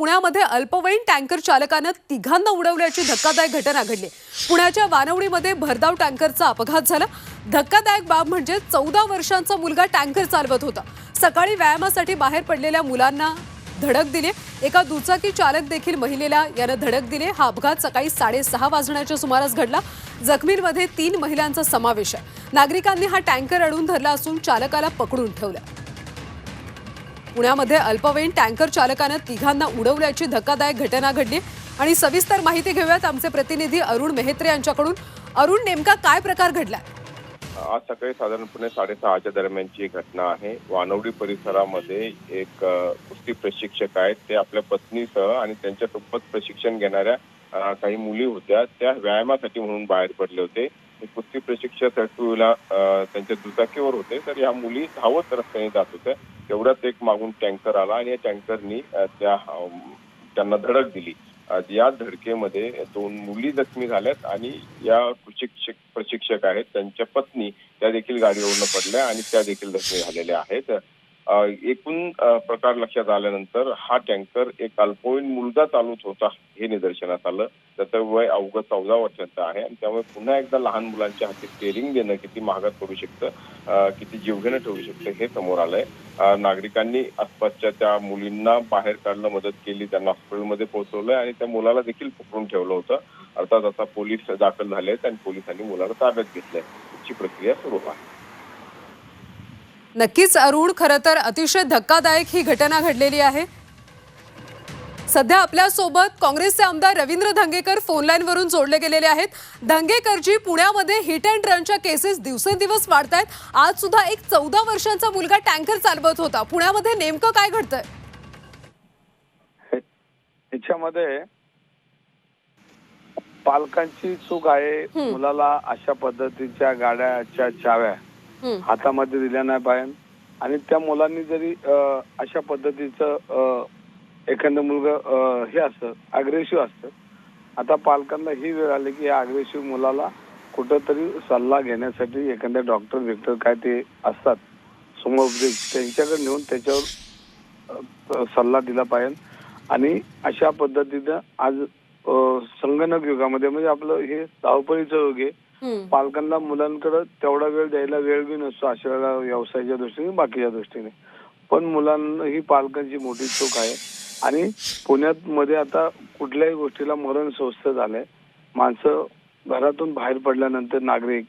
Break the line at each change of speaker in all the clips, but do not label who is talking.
पुण्यामध्ये अल्पवयीन टँकर चालकानं तिघांना उडवल्याची धक्कादायक घटना घडली. पुण्याच्या वानवडीमध्ये भरधाव टँकरचा अपघात झाला. धक्कादायक बाब म्हणजे चौदा वर्षांचा मुलगा टँकर चालवत होता. सकाळी व्यायामासाठी बाहेर पडलेल्या मुलांना धडक दिली. एका दुचाकी चालक देखील महिलेला यानं धडक दिली. हा अपघात सकाळी साडेसहा वाजण्याच्या सुमारास घडला. जखमींमध्ये तीन महिलांचा समावेश आहे. नागरिकांनी हा टँकर अडून धरला असून चालकाला पकडून ठेवला. पुण्यामध्ये अल्पवयीन टँकर चालकानं तिघांना उडवल्याची धक्कादायक घटना घडली. आणि सविस्तर माहिती घेऊयात आमचे प्रतिनिधी अरुण मेहत्रे यांच्याकडून. अरुण नेमका काय प्रकार घडलाय
आज सकाळी साधारणपणे साडेसहाच्या दरम्यानची एक घटना आहे. वानवडी परिसरामध्ये एक कुस्ती प्रशिक्षक आहेत. ते आपल्या पत्नीसह आणि त्यांच्यासोबत प्रशिक्षण घेणाऱ्या काही मुली होत्या. त्या व्यायामासाठी म्हणून बाहेर पडले होते. कुस्ती प्रशिक्षक टूला त्यांच्या दुचाकीवर होते. तर या मुली धावत रस्त्याने जात होत्या. तेवढ्यात एक मागून टँकर आला आणि या टँकरनी त्या त्यांना धडक दिली. या धडकेमध्ये दोन मुली जखमी झाल्यात आणि या प्रशिक्षक प्रशिक्षक आहेत. त्यांच्या पत्नी त्या देखील गाडीवरून पडल्या आणि त्या देखील जखमी झालेल्या आहेत. एकूण प्रकार लक्षात आल्यानंतर हा टँकर एक अल्पवयीन मुलगा चालवत होता हे निदर्शनास आलं. त्याचं वय अवघं चौदा वर्षाचं आहे आणि त्यामुळे पुन्हा एकदा लहान मुलांच्या हाती स्टेअरिंग देणं किती महागात करू शकतं किती जीवघेणं ठरू शकतं हे समोर आलंय. नागरिकांनी आसपासच्या त्या मुलींना बाहेर काढणं मदत केली त्यांना हॉस्पिटलमध्ये पोहोचवलंय आणि त्या मुलाला देखील पकडून ठेवलं होतं. अर्थात आता पोलीस दाखल झाले आहेत आणि पोलिसांनी मुलाला ताब्यात घेतलंय. ची प्रक्रिया सुरू आहे.
नक्कीच अरुण खरं तर अतिशय धक्कादायक ही घटना घडलेली आहे. सध्या आपल्यासोबत काँग्रेसचे आमदार रवींद्र धंगेकर फोनलाईनवरून जोडले गेलेले आहेत. धंगेकरजी पुण्यामध्ये हिट अँड रनच्या केसेस दिवसेंदिवस वाढत आहेत आज सुद्धा एक चौदा वर्षांचा मुलगा टँकर चालवत होता. पुण्यामध्ये नेमकं काय घडतंय?
याच्यामध्ये पालकांची चूक आहे. मुलाला अशा पद्धतीच्या गाड्याच्या चाव्या. हातामध्ये दिल्या नाही पाहिजे आणि त्या मुलांनी जरी अशा पद्धतीचं अ, एखादं मुलगा हे असतं अग्रेसिव्ह असतं. आता पालकांना ही वेळ आली की या अग्रेसिव्ह मुलाला कुठंतरी सल्ला घेण्यासाठी एखाद्या डॉक्टर विक्टर काय ते असतात. समोर त्यांच्याकडे नेऊन त्याच्यावर सल्ला दिला पाहिजे. आणि अशा पद्धतीनं आज संगणक युगामध्ये म्हणजे आपलं हे धावपळीचं युग आहे. पालकांना मुलांकडे तेवढा वेळ द्यायला वेळ बी नसतो अशा वेळेला व्यवसायाच्या दृष्टीने बाकीच्या दृष्टीने. पण मुलांना ही पालकांची मोठी चूक आहे. आणि पुण्यात मध्ये आता कुठल्याही गोष्टीला मरण स्वस्त झालंय. माणसं घरातून बाहेर पडल्यानंतर नागरिक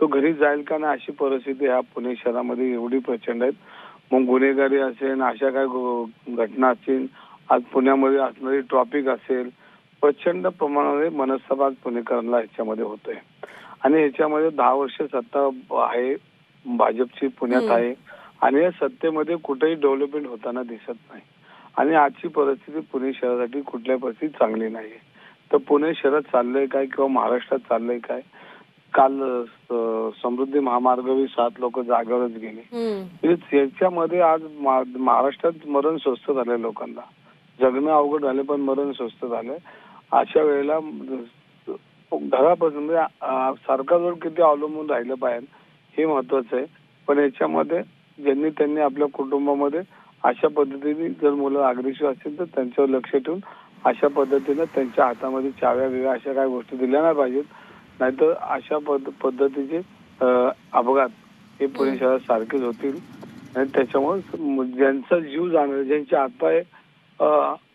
तो घरी जाईल का नाही अशी परिस्थिती ह्या पुणे शहरामध्ये एवढी प्रचंड आहेत. मग गुन्हेगारी असेल अशा काय घटना असतील आज पुण्यामध्ये असणारी ट्रॉफिक असेल प्रचंड प्रमाणामध्ये आज पुणेकरांना ह्याच्यामध्ये होतोय. आणि ह्याच्यामध्ये दहा वर्ष सत्ता आहे भाजपची पुण्यात. आहे. आणि या सत्तेमध्ये कुठेही डेव्हलपमेंट होताना दिसत नाही. आणि आजची परिस्थिती पुणे शहरासाठी कुठल्या परिस्थितीत चांगली नाही तर पुणे शहरात चाललंय काय किंवा महाराष्ट्रात चाललंय काय? काल समृद्धी महामार्गावर सात लोक जागेवरच गेले. याच्यामध्ये आज महाराष्ट्रात मरण स्वस्त झालंय लोकांना. जगणं अवघड झालं पण मरण स्वस्त झालंय. अशा वेळेला घरापासून म्हणजे सरकारवर किती अवलंबून राहिलं पाहिजे हे महत्वाचं आहे. पण याच्यामध्ये ज्यांनी त्यांनी आपल्या कुटुंबामध्ये अशा पद्धतीने जर मुलं अग्रेसिव्ह असतील तर त्यांच्यावर लक्ष ठेवून अशा पद्धतीनं त्यांच्या हातामध्ये चाव्या बिव्या अशा काही गोष्टी दिल्या नाही पाहिजेत. नाहीतर अशा पद्ध- पद्धतीचे अपघात हे पुणे शहरात सारखेच होतील. आणि त्याच्यामुळे ज्यांचा जीव जाणार ज्यांचे हातपाय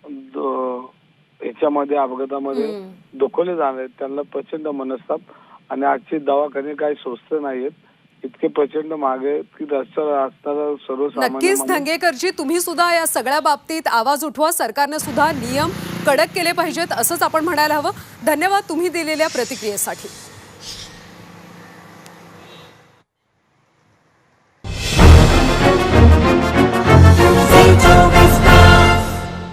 द- ह्याच्यामध्ये अपघातामध्ये. दुखवले जाणार. त्यांना प्रचंड मनस्ताप आणि आजचे दवाखाने काही स्वस्त नाहीयेत. इतके प्रचंड मागे की
नक्कीच धंगेकरजी तुम्ही सुद्धा या सगळ्या बाबतीत आवाज उठवा. सरकारनं सुद्धा नियम कडक केले पाहिजेत असंच आपण म्हणायला हवं. धन्यवाद तुम्ही दिलेल्या प्रतिक्रियेसाठी.